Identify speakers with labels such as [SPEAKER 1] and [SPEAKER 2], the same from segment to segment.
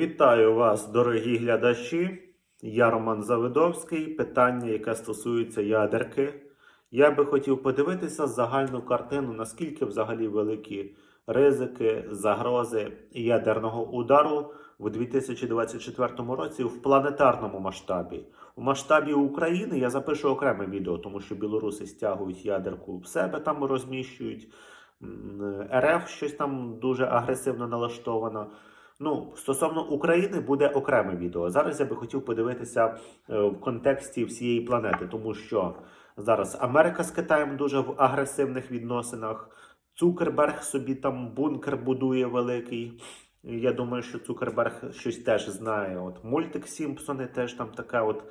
[SPEAKER 1] Вітаю вас, дорогі глядачі. Я Роман Завидовський. Питання, яке стосується ядерки. Я би хотів подивитися загальну картину, наскільки взагалі великі ризики, загрози ядерного удару в 2024 році в планетарному масштабі. У масштабі України я запишу окреме відео, тому що білоруси стягують ядерку в себе там розміщують. РФ щось там дуже агресивно налаштовано. Ну, стосовно України буде окреме відео. Зараз я би хотів подивитися е, в контексті всієї планети, тому що зараз Америка з Китаєм дуже в агресивних відносинах. Цукерберг собі там бункер будує великий. Я думаю, що Цукерберг щось теж знає. От мультик Сімпсони теж там таке от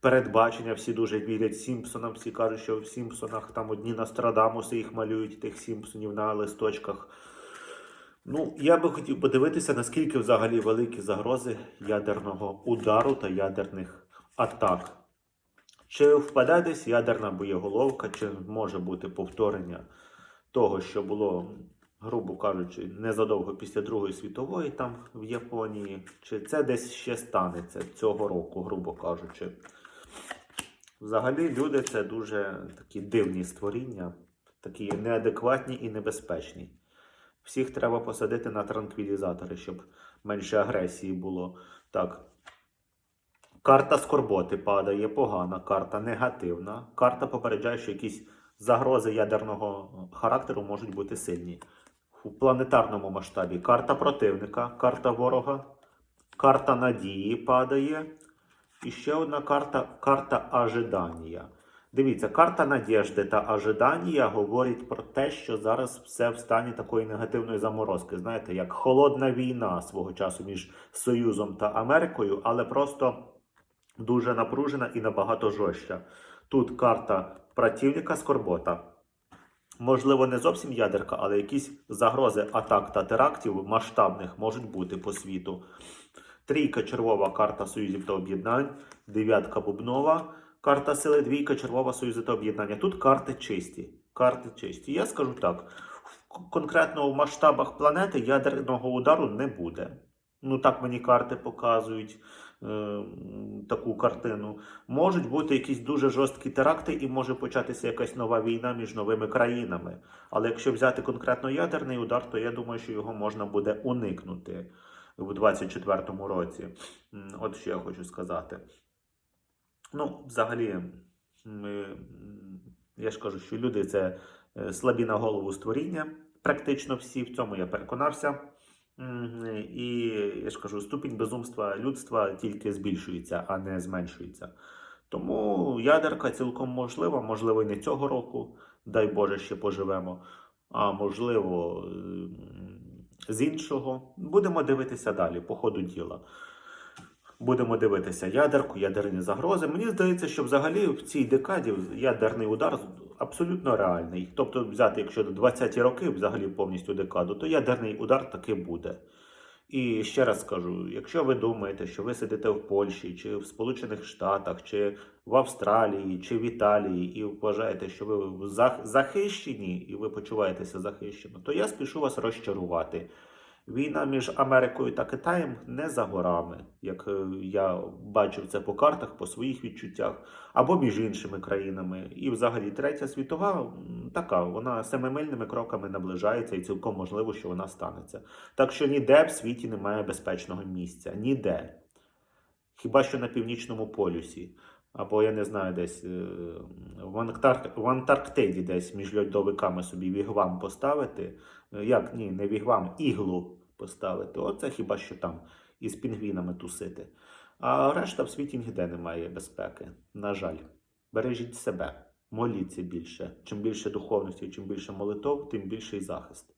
[SPEAKER 1] передбачення. Всі дуже вірять Сімпсонам. Всі кажуть, що в Сімпсонах там одні Нострадамуси їх малюють, тих Сімпсонів на листочках. Ну, я би хотів подивитися, наскільки взагалі великі загрози ядерного удару та ядерних атак. Чи впаде десь ядерна боєголовка, чи може бути повторення того, що було, грубо кажучи, незадовго після Другої світової там в Японії, чи це десь ще станеться цього року, грубо кажучи. Взагалі, люди це дуже такі дивні створіння, такі неадекватні і небезпечні. Всіх треба посадити на транквілізатори, щоб менше агресії було. Так. Карта скорботи падає, погана, карта негативна. Карта попереджає, що якісь загрози ядерного характеру можуть бути сильні. У планетарному масштабі карта противника, карта ворога, карта надії падає. І ще одна карта карта ожидання. Дивіться, карта надіжди та ожидання говорить про те, що зараз все в стані такої негативної заморозки. Знаєте, як холодна війна свого часу між Союзом та Америкою, але просто дуже напружена і набагато жорстча. Тут карта противника скорбота. Можливо, не зовсім ядерка, але якісь загрози атак та терактів масштабних можуть бути по світу. Трійка червова карта союзів та об'єднань, дев'ятка бубнова. Карта сили двійка, червова союзи та об'єднання. Тут карти чисті. Карти чисті. Я скажу так: конкретно в масштабах планети ядерного удару не буде. Ну так мені карти показують е, таку картину. Можуть бути якісь дуже жорсткі теракти, і може початися якась нова війна між новими країнами. Але якщо взяти конкретно ядерний удар, то я думаю, що його можна буде уникнути в 2024 році. От що я хочу сказати. Ну, взагалі, ми, я ж кажу, що люди це е, слабі на голову створіння, практично всі, в цьому я переконався. І я ж кажу, ступінь безумства людства тільки збільшується, а не зменшується. Тому ядерка цілком можлива, можливо, і не цього року, дай Боже, ще поживемо. А можливо, з іншого. Будемо дивитися далі, по ходу діла. Будемо дивитися ядерку, ядерні загрози. Мені здається, що взагалі в цій декаді ядерний удар абсолютно реальний. Тобто, взяти, якщо до 20-ті роки, взагалі повністю декаду, то ядерний удар таки буде. І ще раз скажу: якщо ви думаєте, що ви сидите в Польщі, чи в Сполучених Штатах, чи в Австралії, чи в Італії, і вважаєте, що ви зах- захищені, і ви почуваєтеся захищено, то я спішу вас розчарувати. Війна між Америкою та Китаєм не за горами, як е, я бачив це по картах, по своїх відчуттях, або між іншими країнами. І взагалі третя світова така, вона семимильними кроками наближається, і цілком можливо, що вона станеться. Так що ніде в світі немає безпечного місця. Ніде. Хіба що на північному полюсі. Або я не знаю, десь е, в, Антар... в Антарктиді десь між льодовиками собі вігвам поставити. Е, Як ні, не вігвам, іглу поставити. Оце хіба що там із пінгвінами тусити. А решта в світі ніде немає безпеки. На жаль, бережіть себе, моліться більше. Чим більше духовності, чим більше молитов, тим більший захист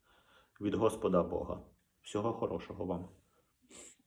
[SPEAKER 1] від Господа Бога. Всього хорошого вам.